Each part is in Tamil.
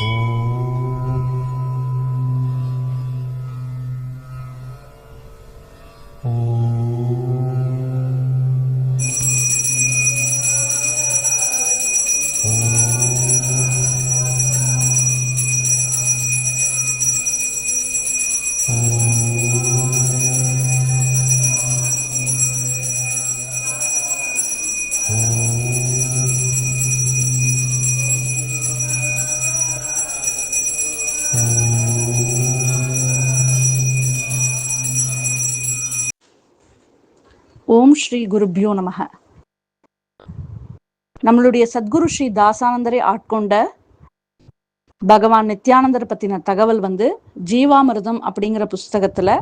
Oh. ஓம் ஸ்ரீ குருபியோ நமக. நம்மளுடைய சத்குரு ஸ்ரீ தாசானந்தரை ஆட்கொண்ட பகவான் நித்யானந்தர் பத்தின தகவல் வந்து ஜீவாமிர்தம் அப்படிங்கிற புஸ்தகத்துல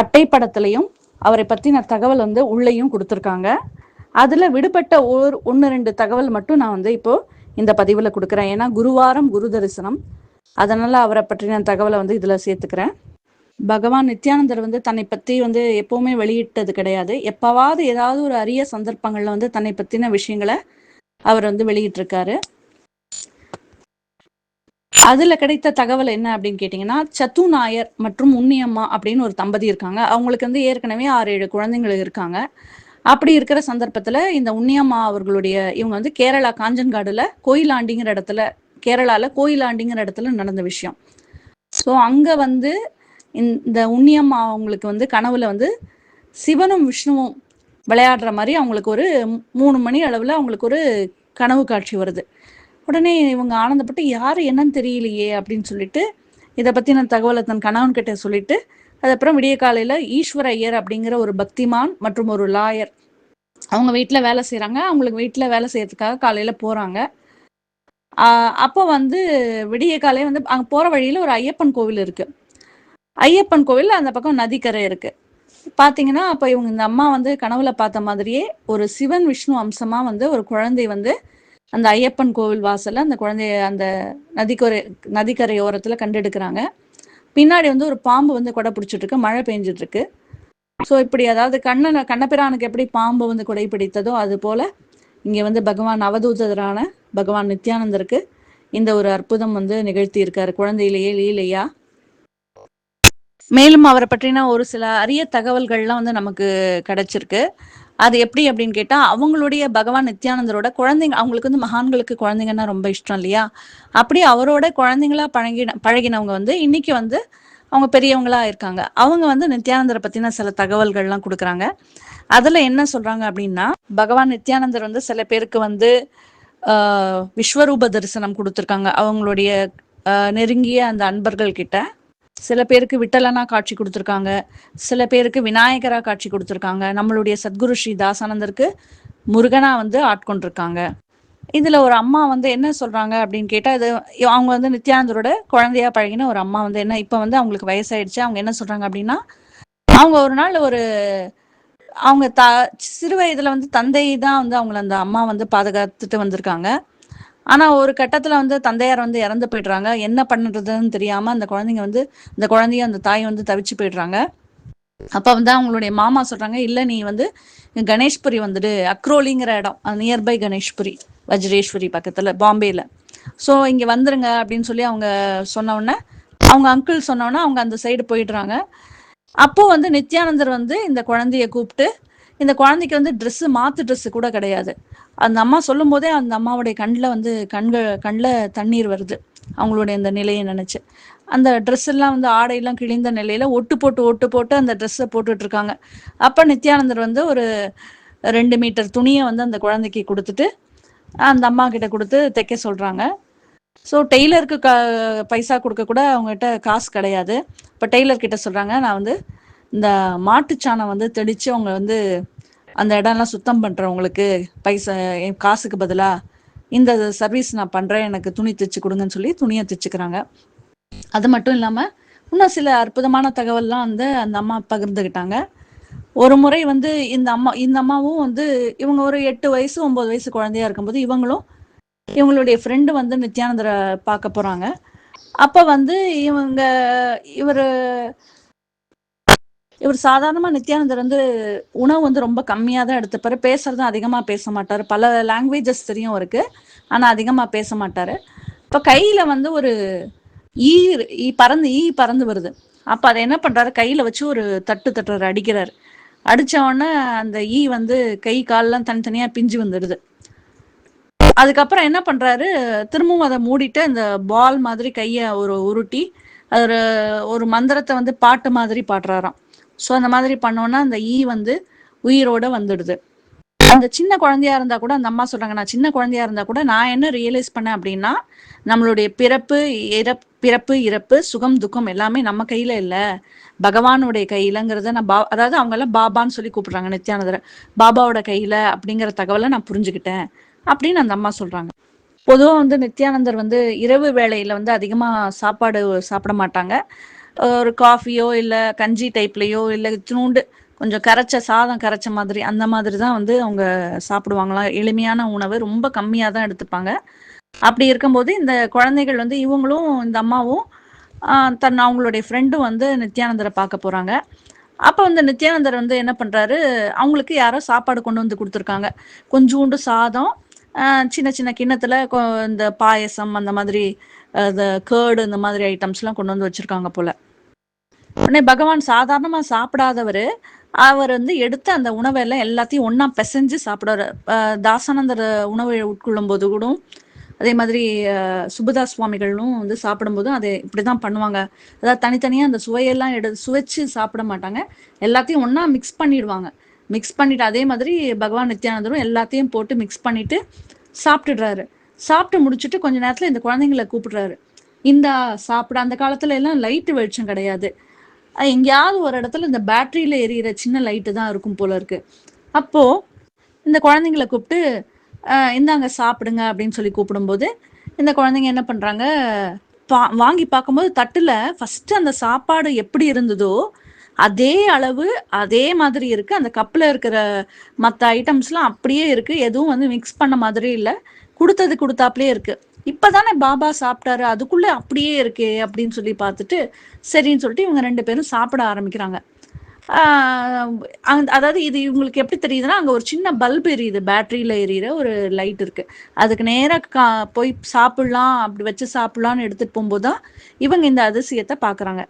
அட்டைப்படத்திலையும் அவரை பத்தின தகவல் வந்து உள்ளேயும் கொடுத்துருக்காங்க. அதுல விடுபட்ட ஒரு ஒன்று ரெண்டு தகவல் மட்டும் நான் வந்து இப்போ இந்த பதிவுல கொடுக்குறேன். ஏன்னா குருவாரம் குரு தரிசனம் அதனால அவரை பற்றின தகவலை வந்து இதுல சேர்த்துக்கிறேன். பகவான் நித்யானந்தர் வந்து தன்னை பத்தி வந்து எப்பவுமே வெளியிட்டது கிடையாது. எப்பவாவது ஏதாவது ஒரு அரிய சந்தர்ப்பங்கள்ல வந்து தன்னை பத்தின விஷயங்களை அவர் வந்து வெளியிட்டிருக்காரு. அதுல கிடைத்த தகவல் என்ன அப்படின்னு கேட்டீங்கன்னா சத்து நாயர் மற்றும் உன்னியம்மா அப்படின்னு ஒரு தம்பதி இருக்காங்க. அவங்களுக்கு வந்து ஏற்கனவே ஆறு ஏழு குழந்தைங்கள் இருக்காங்க. அப்படி இருக்கிற சந்தர்ப்பத்துல இந்த உன்னியம்மா அவர்களுடைய இவங்க வந்து கேரளா காஞ்சன்காடுல கோயிலாண்டிங்கிற இடத்துல கேரளால கோயிலாண்டிங்கிற இடத்துல நடந்த விஷயம். ஸோ அங்க வந்து இந்த உண்ணியம்மா அவங்களுக்கு வந்து கனவுல வந்து சிவனும் விஷ்ணுவும் விளையாடுற மாதிரி அவங்களுக்கு ஒரு மூணு மணி அளவில் அவங்களுக்கு ஒரு கனவு காட்சி வருது. உடனே இவங்க ஆனந்தப்பட்டு யார் என்னன்னு தெரியலையே அப்படின்னு சொல்லிட்டு இதை பற்றின தகவலை தன் கணவன் கிட்ட சொல்லிட்டு அதுக்கப்புறம் விடிய காலையில் ஈஸ்வர ஐயர் அப்படிங்கிற ஒரு பக்திமான் மற்றும் ஒரு லாயர் அவங்க வீட்டில் வேலை செய்கிறாங்க அவங்களுக்கு வீட்டில் வேலை செய்யறதுக்காக காலையில் போகிறாங்க அப்போ வந்து விடிய காலையில் வந்து அங்கே போகிற வழியில் ஒரு ஐயப்பன் கோவில் இருக்குது ஐயப்பன் கோவில் அந்த பக்கம் நதிக்கரை இருக்கு. பாத்தீங்கன்னா அப்ப இவங்க இந்த அம்மா வந்து கனவுல பார்த்த மாதிரியே ஒரு சிவன் விஷ்ணு அம்சமா வந்து ஒரு குழந்தை வந்து அந்த ஐயப்பன் கோவில் வாசல்ல அந்த குழந்தைய அந்த நதிக்கரை நதிக்கரை ஓரத்துல கண்டெடுக்கிறாங்க. பின்னாடி வந்து ஒரு பாம்பு வந்து கொடை பிடிச்சிட்டு இருக்கு மழை பெஞ்சிட்டு இருக்கு. ஸோ இப்படி அதாவது கண்ணன கண்ணபிரானுக்கு எப்படி பாம்பு வந்து கொடை பிடித்ததோ அது போல இங்க வந்து பகவான் அவதூதரான பகவான் நித்யானந்தருக்கு இந்த ஒரு அற்புதம் வந்து நிகழ்த்தி இருக்காரு குழந்தையிலேயே லீலையா. மேலும் அவரை பற்றின ஒரு சில அரிய தகவல்கள்லாம் வந்து நமக்கு கிடைச்சிருக்கு. அது எப்படி அப்படின்னு கேட்டா அவங்களுடைய பகவான் நித்யானந்தரோட குழந்தைங்க அவங்களுக்கு வந்து மகான்களுக்கு குழந்தைங்கன்னா ரொம்ப இஷ்டம் இல்லையா? அப்படி அவரோட குழந்தைங்களா பழகின பழகினவங்க வந்து இன்னைக்கு வந்து அவங்க பெரியவங்களா இருக்காங்க. அவங்க வந்து நித்யானந்தரை பத்தின சில தகவல்கள்லாம் கொடுக்குறாங்க. அதுல என்ன சொல்றாங்க அப்படின்னா பகவான் நித்யானந்தர் வந்து சில பேருக்கு வந்து விஸ்வரூப தரிசனம் கொடுத்துருக்காங்க. அவங்களுடைய நெருங்கிய அந்த அன்பர்கள் கிட்ட சில பேருக்கு விட்டலனா காட்சி கொடுத்துருக்காங்க. சில பேருக்கு விநாயகரா காட்சி கொடுத்துருக்காங்க. நம்மளுடைய சத்குரு ஸ்ரீ தாசானந்தருக்கு முருகனா வந்து ஆட்கொண்டிருக்காங்க. இதுல ஒரு அம்மா வந்து என்ன சொல்றாங்க அப்படின்னு கேட்டா இது அவங்க வந்து நித்யானந்தரோட குழந்தையா பழகின ஒரு அம்மா வந்து என்ன இப்ப வந்து அவங்களுக்கு வயசாயிடுச்சு. அவங்க என்ன சொல்றாங்க அப்படின்னா அவங்க ஒரு நாள் ஒரு அவங்க த சிறு வயதுல வந்து தந்தை தான் வந்து அவங்கள அந்த அம்மா வந்து பாதுகாத்துட்டு வந்திருக்காங்க. ஆனா ஒரு கட்டத்துல வந்து தந்தையார் வந்து இறந்து போயிடுறாங்க. என்ன பண்ணுறதுன்னு தெரியாம அந்த குழந்தைங்க வந்து இந்த குழந்தைய அந்த தாய் வந்து தவிச்சு போயிடுறாங்க. அப்ப வந்து அவங்களுடைய மாமா சொல்றாங்க இல்ல நீ வந்து கணேஷ்புரி வந்துடு. அக்ரோலிங்கிற இடம். நியர்பை கணேஷ்புரி வஜ்ரேஸ்வரி பக்கத்துல பாம்பேல. ஸோ இங்க வந்துருங்க அப்படின்னு சொல்லி அவங்க சொன்ன உடனே அவங்க அங்கிள் சொன்னோன்னே அவங்க அந்த சைடு போயிடுறாங்க. அப்போ வந்து நித்யானந்தர் வந்து இந்த குழந்தைய கூப்பிட்டு இந்த குழந்தைக்கு வந்து ட்ரெஸ் மாத்து ட்ரெஸ் கூட கிடையாது. அந்த அம்மா சொல்லும் போதே அந்த அம்மாவுடைய கண்ணில் வந்து கண்கள் கண்ணில் தண்ணீர் வருது. அவங்களுடைய அந்த நிலையை நினைச்சு. அந்த ட்ரெஸ் எல்லாம் வந்து ஆடையெல்லாம் கிழிந்த நிலையில ஒட்டு போட்டு ஒட்டு போட்டு அந்த ட்ரெஸ்ஸை போட்டுட்டு இருக்காங்க. அப்ப நித்யானந்தர் வந்து ஒரு ரெண்டு மீட்டர் துணியை வந்து அந்த குழந்தைக்கு கொடுத்துட்டு அந்த அம்மா கிட்ட கொடுத்து தைக்க சொல்றாங்க. ஸோ டெய்லருக்கு க பைசா கொடுக்க கூட அவங்ககிட்ட காசு கிடையாது. இப்போ டெய்லர் கிட்ட சொல்றாங்க நான் வந்து இந்த மாட்டுச்சாணம் வந்து தெளித்து அவங்க வந்து அந்த இடம்லாம் சுத்தம் பண்ணுறவங்களுக்கு பைசா காசுக்கு பதிலாக இந்த சர்வீஸ் நான் பண்ணுறேன் எனக்கு துணி தைச்சு கொடுங்கன்னு சொல்லி துணியை தைச்சுக்கிறாங்க. அது மட்டும் இல்லாமல் இன்னும் சில அற்புதமான தகவல்லாம் வந்து அந்த அம்மா பகிர்ந்துக்கிட்டாங்க ஒரு முறை வந்து இந்த அம்மா இந்த அம்மாவும் வந்து இவங்க ஒரு எட்டு வயசு ஒன்பது வயசு குழந்தையா இருக்கும்போது இவங்களும் இவங்களுடைய ஃப்ரெண்டு வந்து நித்யானந்தரை பார்க்க போகிறாங்க அப்போ வந்து இவங்க இவர் இவர் சாதாரணமா நித்யானந்தர் வந்து உணவு வந்து ரொம்ப கம்மியா தான் எடுத்துப்பாரு. பேசுறதும் அதிகமா பேச மாட்டாரு. பல லாங்குவேஜஸ் தெரியும் அவருக்கு. ஆனா அதிகமா பேச மாட்டாரு. இப்ப கையில வந்து ஒரு ஈ ஈ பறந்து ஈ பறந்து வருது. அப்ப அதை என்ன பண்றாரு? கையில வச்சு ஒரு தட்டு தட்டுறாரு அடிக்கிறாரு. அடிச்ச உடனே அந்த ஈ வந்து கை கால்லாம் தனித்தனியா பிஞ்சு வந்துடுது அதுக்கப்புறம் என்ன பண்றாரு? திரும்பவும் அதை மூடிட்டு அந்த பால் மாதிரி கைய ஒரு உருட்டி அது ஒரு மந்திரத்தை வந்து பாட்டு மாதிரி பாடுறாராம். ஸோ அந்த மாதிரி பண்ணோன்னா அந்த ஈ வந்து உயிரோட வந்துடுது. அந்த சின்ன குழந்தையா இருந்தா கூட அந்த அம்மா சொல்றாங்க நான் சின்ன குழந்தையா இருந்தா கூட நான் என்ன ரியலைஸ் பண்ணேன் அப்படின்னா நம்மளுடைய பிறப்பு இறப் பிறப்பு இறப்பு சுகம் துக்கம் எல்லாமே நம்ம கையில இல்ல. பகவானுடைய கையிலங்கிறத நான் பா அதாவது அவங்க எல்லாம் பாபான்னு சொல்லி கூப்பிடுறாங்க நித்யானந்தர. பாபாவோட கையில அப்படிங்கிற தகவலை நான் புரிஞ்சுக்கிட்டேன் அப்படின்னு அந்த அம்மா சொல்றாங்க. பொதுவாக வந்து நித்யானந்தர் வந்து இரவு வேளையில வந்து அதிகமா சாப்பாடு சாப்பிட மாட்டாங்க. ஒரு காஃபியோ இல்லை கஞ்சி டைப்லையோ இல்லை இத்தினூண்டு கொஞ்சம் கரைச்ச சாதம் கரைச்ச மாதிரி அந்த மாதிரி தான் வந்து அவங்க சாப்பிடுவாங்களாம் எளிமையான உணவு ரொம்ப கம்மியாக தான் எடுத்துப்பாங்க. அப்படி இருக்கும்போது இந்த குழந்தைகள் வந்து இவங்களும் இந்த அம்மாவும் தன் அவங்களுடைய ஃப்ரெண்டும் வந்து நித்யானந்தரை பார்க்க போகிறாங்க அப்போ வந்து நித்யானந்தர் வந்து என்ன பண்ணுறாரு அவங்களுக்கு யாரோ சாப்பாடு கொண்டு வந்து கொடுத்துருக்காங்க. கொஞ்சூண்டு சாதம் சின்ன சின்ன கிண்ணத்தில் கொ- இந்த பாயசம் அந்த மாதிரி இந்த கேர்டு இந்த மாதிரி ஐட்டம்ஸ்லாம் கொண்டு வந்து வச்சுருக்காங்க போல். உடனே பகவான் சாதாரணமா சாப்பிடாதவர். அவர் வந்து எடுத்து அந்த உணவை எல்லாம் எல்லாத்தையும் ஒன்னா பிசைஞ்சு சாப்பிடுவாரு. தாசானந்தர் உணவை உட்கொள்ளும் போது கூட அதே மாதிரி ஆஹ் சுபதா சுவாமிகளும் வந்து சாப்பிடும்போதும் அதை இப்படிதான் பண்ணுவாங்க. அதாவது தனித்தனியா அந்த சுவையெல்லாம் எடு சுவைச்சு சாப்பிட மாட்டாங்க. எல்லாத்தையும் ஒன்றா மிக்ஸ் பண்ணிடுவாங்க. மிக்ஸ் பண்ணிட்டு அதே மாதிரி பகவான் நித்யானந்தரும் எல்லாத்தையும் போட்டு மிக்ஸ் பண்ணிட்டு சாப்பிட்டுடுறாரு. சாப்பிட்டு முடிச்சுட்டு கொஞ்ச நேரத்துல இந்த குழந்தைங்களை கூப்பிடுறாரு. இந்த சாப்பிட அந்த காலத்துல எல்லாம் லைட்டு வெளிச்சம் கிடையாது. எங்கேயாவது ஒரு இடத்துல இந்த பேட்டரியில எரியிற சின்ன லைட்டு தான் இருக்கும் போல இருக்கு. அப்போ இந்த குழந்தைங்களை கூப்பிட்டு இந்தாங்க சாப்பிடுங்க அப்படின்னு சொல்லி கூப்பிடும்போது இந்த குழந்தைங்க என்ன பண்றாங்க பா வாங்கி பார்க்கும்போது தட்டுல ஃபர்ஸ்ட் அந்த சாப்பாடு எப்படி இருந்ததோ அதே அளவு அதே மாதிரி இருக்கு. அந்த கப்பில் இருக்கிற மற்ற ஐட்டம்ஸ்லாம் அப்படியே இருக்கு. எதுவும் வந்து மிக்ஸ் பண்ண மாதிரி இல்லை. கொடுத்தது கொடுத்தாப்லயே இருக்கு. இப்பதானே பாபா சாப்பிட்டாரு அதுக்குள்ள அப்படியே இருக்கே அப்படின்னு சொல்லி பார்த்துட்டு சரின்னு சொல்லிட்டு இவங்க ரெண்டு பேரும் சாப்பிட ஆரம்பிக்கிறாங்க. அதாவது இது இவங்களுக்கு எப்படி தெரியுதுன்னா அங்கே ஒரு சின்ன பல்ப் எரியுது பேட்டரியில் எரியிற ஒரு லைட் இருக்கு. அதுக்கு நேராக கா போய் சாப்பிடலாம் அப்படி வச்சு சாப்பிடலாம்னு எடுத்துட்டு போகும்போது தான் இவங்க இந்த அதிசயத்தை பார்க்குறாங்க.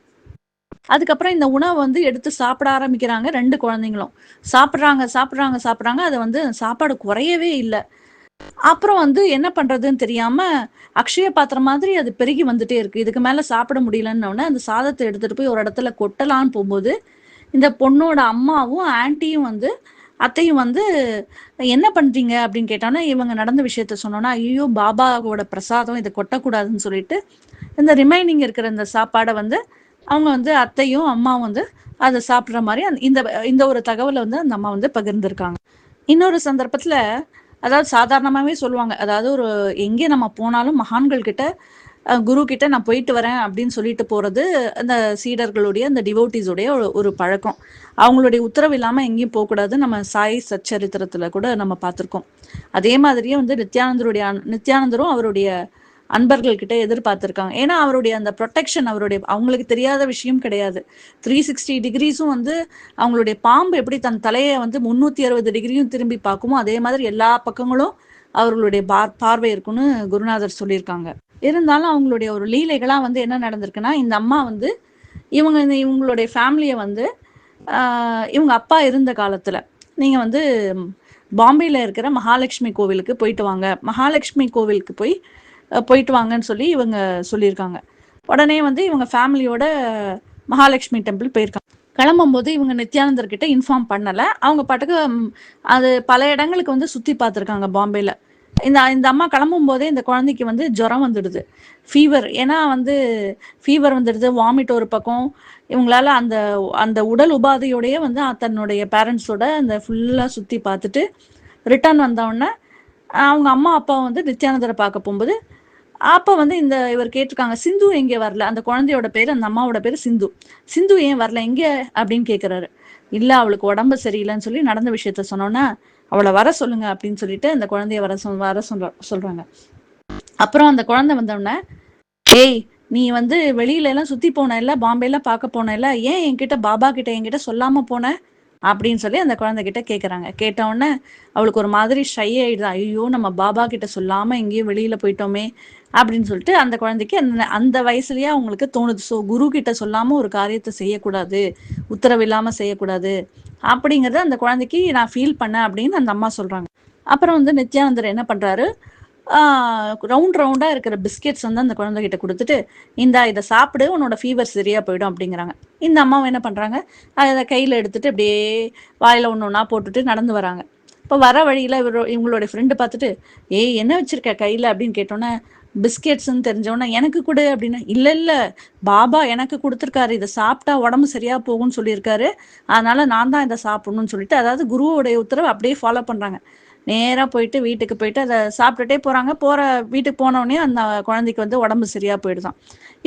அதுக்கப்புறம் இந்த உணவை வந்து எடுத்து சாப்பிட ஆரம்பிக்கிறாங்க ரெண்டு குழந்தைங்களும். சாப்பிட்றாங்க சாப்பிட்றாங்க சாப்பிட்றாங்க. அது வந்து சாப்பாடு குறையவே இல்லை. அப்புறம் வந்து என்ன பண்றதுன்னு தெரியாம அக்ஷய பாத்திரம் மாதிரி அது பெருகி வந்துட்டே இருக்கு. இதுக்கு மேல சாப்பிட முடியலன்னு அந்த சாதத்தை எடுத்துட்டு போய் ஒரு இடத்துல கொட்டலான்னு போகும்போது இந்த பொண்ணோட அம்மாவும் ஆன்ட்டியும் வந்து அத்தையும் வந்து என்ன பண்றீங்க? அப்படின்னு கேட்டோன்னா இவங்க நடந்த விஷயத்த சொன்னோன்னா ஐயோ பாபாவோட பிரசாதம் இதை கொட்டக்கூடாதுன்னு சொல்லிட்டு இந்த ரிமைனிங் இருக்கிற இந்த சாப்பாடை வந்து அவங்க வந்து அத்தையும் அம்மாவும் வந்து அதை சாப்பிட்ற மாதிரி அந்த இந்த இந்த ஒரு தகவலை வந்து அந்த அம்மா வந்து பகிர்ந்திருக்காங்க. இன்னொரு சந்தர்ப்பத்துல அதாவது சாதாரணமாவே சொல்லுவாங்க. அதாவது ஒரு எங்கே நம்ம போனாலும் மகான்கள் கிட்ட குரு கிட்ட நான் போயிட்டு வரேன் அப்படின்னு சொல்லிட்டு போறது அந்த சீடர்களுடைய அந்த டிவோட்டிஸுடைய ஒரு ஒரு பழக்கம். அவங்களுடைய உத்தரவு இல்லாம எங்கேயும் போகக்கூடாது நம்ம சாய் சச்சரித்திரத்துல கூட நம்ம பார்த்துருக்கோம். அதே மாதிரியே வந்து நித்யானந்தருடைய நித்யானந்தரும் அவருடைய அன்பர்கள்கிட்ட எதிர்பார்த்துருக்காங்க. எதிர்பார்த்திருக்காங்க ஏன்னா அவருடைய அந்த ப்ரொடெக்ஷன் அவருடைய அவங்களுக்கு தெரியாத விஷயம் கிடையாது. த்ரீ சிக்ஸ்டி டிகிரிஸும் வந்து அவங்களுடைய பாம்பு எப்படி தன் தலையை வந்து முந்நூற்றி அறுபது டிகிரியும் திரும்பி பார்க்குமோ அதே மாதிரி எல்லா பக்கங்களும் அவர்களுடைய பார் பார்வை இருக்குன்னு குருநாதர் சொல்லியிருக்காங்க. இருந்தாலும் அவங்களுடைய ஒரு லீலைகளாக வந்து என்ன நடந்திருக்குன்னா இந்த அம்மா வந்து இவங்க இந்த இவங்களுடைய ஃபேமிலியை வந்து இவங்க அப்பா இருந்த காலத்தில் நீங்கள் வந்து பாம்பேயில் இருக்கிற மகாலட்சுமி கோவிலுக்கு போயிட்டு வாங்க. மகாலட்சுமி கோவிலுக்கு போய் போயிட்டு வாங்கன்னு சொல்லி இவங்க சொல்லியிருக்காங்க. உடனே வந்து இவங்க ஃபேமிலியோட மகாலட்சுமி டெம்பிள் போயிருக்காங்க. கிளம்பும்போது இவங்க நித்யானந்தர்கிட்ட இன்ஃபார்ம் பண்ணலை. அவங்க பாட்டுக்கு அது பல இடங்களுக்கு வந்து சுத்தி பார்த்துருக்காங்க பாம்பேல. இந்த இந்த அம்மா கிளம்பும் போதே இந்த குழந்தைக்கு வந்து ஜுரம் வந்துடுது. ஃபீவர் ஏன்னா வந்து ஃபீவர் வந்துடுது வாமிட் ஒரு பக்கம். இவங்களால அந்த அந்த உடல் உபாதையோடயே வந்து தன்னுடைய பேரண்ட்ஸோட அந்த ஃபுல்லா சுத்தி பார்த்துட்டு ரிட்டர்ன் வந்தவுடனே அவங்க அம்மா அப்பா வந்து நித்யானந்தரை பார்க்க போகும்போது அப்போ வந்து இந்த இவர் கேட்டிருக்காங்க சிந்து எங்கே வரல? அந்த குழந்தையோட பேர் அந்த அம்மாவோட பேர் சிந்து. சிந்து ஏன் வரல? எங்கே? அப்படின்னு கேட்குறாரு இல்லை அவளுக்கு உடம்பு சரியில்லைன்னு சொல்லி நடந்த விஷயத்த சொன்னோன்னா அவளை வர சொல்லுங்க அப்படின்னு சொல்லிட்டு அந்த குழந்தைய வர சொல் வர சொல்ற சொல்றாங்க. அப்புறம் அந்த குழந்தை வந்தோடனே ஏய் நீ வந்து வெளியில எல்லாம் சுத்தி போன இல்ல? பாம்பேல பார்க்க போன இல்ல? ஏன் என்கிட்ட பாபா கிட்ட என்கிட்ட சொல்லாம போன? அப்படின்னு சொல்லி அந்த குழந்தைகிட்ட கேட்குறாங்க கேட்டவுடனே அவளுக்கு ஒரு மாதிரி ஷை ஆயிடுது. ஐயோ நம்ம பாபா கிட்ட சொல்லாமல் எங்கேயும் வெளியில் போயிட்டோமே அப்படின்னு சொல்லிட்டு அந்த குழந்தைக்கு அந்த அந்த வயசுலயே அவங்களுக்கு தோணுது. ஸோ குரு கிட்ட சொல்லாமல் ஒரு காரியத்தை செய்யக்கூடாது உத்தரவு இல்லாமல் செய்யக்கூடாது அப்படிங்கிறத அந்த குழந்தைக்கு நான் ஃபீல் பண்ணேன் அப்படின்னு அந்த அம்மா சொல்கிறாங்க அப்புறம் வந்து நித்யானந்தர் என்ன பண்ணுறாரு ரவுண்ட் ரவுண்டாக இருக்கிற பிஸ்கெட்ஸ் வந்து அந்த குழந்தைகிட்ட கொடுத்துட்டு இந்தா இதை சாப்பிடு உன்னோட ஃபீவர் சரியாக போயிடும் அப்படிங்கிறாங்க. இந்த அம்மாவும் என்ன பண்ணுறாங்க அதை கையில் எடுத்துகிட்டு அப்படியே வாயில் ஒன்று ஒன்றா போட்டுட்டு நடந்து வராங்க. இப்போ வர வழியில் இவர் இவங்களுடைய ஃப்ரெண்டு பார்த்துட்டு ஏய் என்ன வச்சுருக்க கையில்? அப்படின்னு கேட்டோன்னே பிஸ்கெட்ஸ்ன்னு தெரிஞ்சவொன்னே எனக்கு கொடு அப்படின்னு. இல்லை இல்லை பாபா எனக்கு கொடுத்துருக்காரு. இதை சாப்பிட்டா உடம்பு சரியாக போகும்னு சொல்லியிருக்காரு. அதனால நான் தான் இதை சாப்பிடணும்னு சொல்லிட்டு அதாவது குருவோடைய உத்தரவு அப்படியே ஃபாலோ பண்ணுறாங்க நேராக போயிட்டு வீட்டுக்கு போயிட்டு அதை சாப்பிட்டுட்டே போகிறாங்க போகிற வீட்டுக்கு போனோடனே அந்த குழந்தைக்கு வந்து உடம்பு சரியாக போயிடுதான்.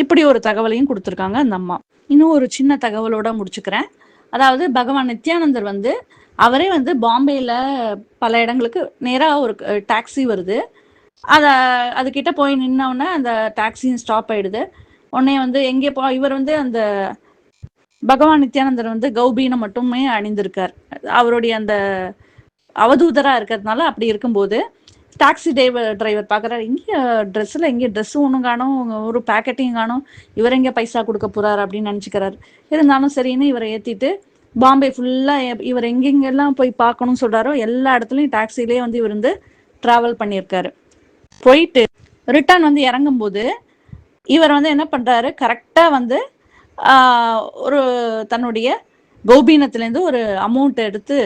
இப்படி ஒரு தகவலையும் கொடுத்துருக்காங்க அந்த அம்மா. இன்னும் ஒரு சின்ன தகவலோட முடிச்சுக்கிறேன். அதாவது பகவான் நித்யானந்தர் வந்து அவரே வந்து பாம்பேயில் பல இடங்களுக்கு நேராக ஒரு டாக்ஸி வருது. அதை அதுக்கிட்ட போய் நின்னவுடனே அந்த டாக்ஸியும் ஸ்டாப் ஆயிடுது. உடனே வந்து எங்கே போ இவர் வந்து அந்த பகவான் நித்யானந்தர் வந்து கௌபீனை மட்டுமே அணிந்திருக்கார். அவருடைய அந்த அவதூதரா இருக்கிறதுனால அப்படி இருக்கும்போது டாக்ஸி டிரைவர் டிரைவர் பார்க்குறாரு இங்கே ட்ரெஸ்ஸில் இங்கே ட்ரெஸ்ஸும் ஒன்றும் காணும் ஒரு பேக்கெட்டையும் காணும். இவர் எங்கே பைசா கொடுக்க போறாரு அப்படின்னு நினச்சிக்கிறாரு. இருந்தாலும் சரின்னு இவரை ஏற்றிட்டு பாம்பே ஃபுல்லாக இவர் எங்கெங்கெல்லாம் போய் பார்க்கணும்னு சொல்கிறாரோ எல்லா இடத்துலையும் டாக்ஸிலே வந்து இவர் வந்து ட்ராவல் பண்ணியிருக்காரு. போயிட்டு ரிட்டர்ன் வந்து இறங்கும்போது இவர் வந்து என்ன பண்ணுறாரு கரெக்டாக வந்து ஆஹ், ஒரு தன்னுடைய கோபீனத்துலேருந்து ஒரு அமௌண்ட் எடுத்து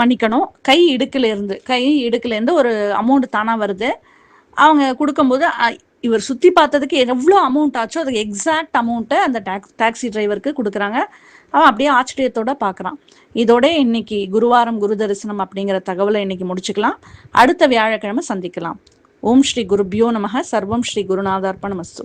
மன்னிக்கணும். கை இடுக்கிலேருந்து கை இடுக்கிலேருந்து ஒரு அமௌண்ட் தானாக வருது. அவங்க கொடுக்கும்போது இவர் சுற்றி பார்த்ததுக்கு எவ்வளோ அமௌண்ட் ஆச்சோ அதுக்கு எக்ஸாக்ட் அமௌண்ட்டை அந்த டாக்ஸ் டாக்ஸி டிரைவருக்கு கொடுக்குறாங்க. அவன் அப்படியே ஆச்சரியத்தோட பார்க்குறான். இதோட இன்னைக்கு குருவாரம் குரு தரிசனம் அப்படிங்கிற தகவலை இன்னைக்கு முடிச்சுக்கலாம். அடுத்த வியாழக்கிழமை சந்திக்கலாம். ஓம் ஸ்ரீ குருபியோ நமக. சர்வம் ஸ்ரீ குருநாதார்ப்பணமஸ்து.